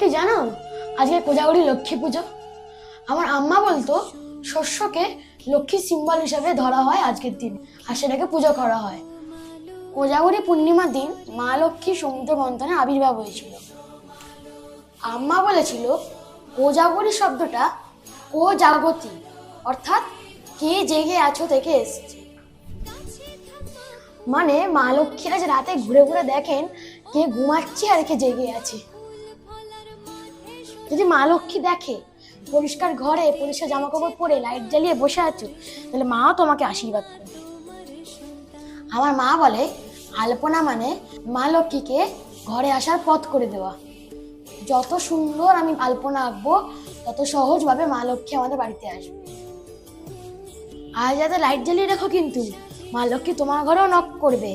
কি জানো? আজকে কোজাগরি লক্ষ্মী পুজো। আমার আম্মা বলতো, শস্যকে লক্ষ্মী সিম্বল হিসাবে ধরা হয় আজকের দিন, আর সেটাকে পুজো করা হয়। কোজাগরি পূর্ণিমার দিন মা লক্ষ্মী সমুদ্র মন্থনে আবির্ভাব হয়েছিল। আম্মা বলেছিল, কোজাগরি শব্দটা কো জাগতি অর্থাৎ কে জেগে আছো থেকে এসছে। মানে মা লক্ষ্মী আজ রাতে ঘুরে ঘুরে দেখেন, কে ঘুমাচ্ছে আর কে জেগে আছে। যদি মা লক্ষ্মী দেখে পরিষ্কার ঘরে পরিষ্কার জামা কাপড় পরে লাইট জ্বালিয়ে বসে আছো, তাহলে মাও তোমাকে আশীর্বাদ করবে। আমার মা বলে, আলপনা মানে মা লক্ষ্মীকে ঘরে আসার পথ করে দেওয়া। যত সুন্দর আমি আলপনা আঁকবো, তত সহজভাবে মা লক্ষ্মী আমাদের বাড়িতে আসবে। আর যাতে লাইট জ্বালিয়ে রাখো কিন্তু, মা লক্ষ্মী তোমার ঘরেও নক করবে।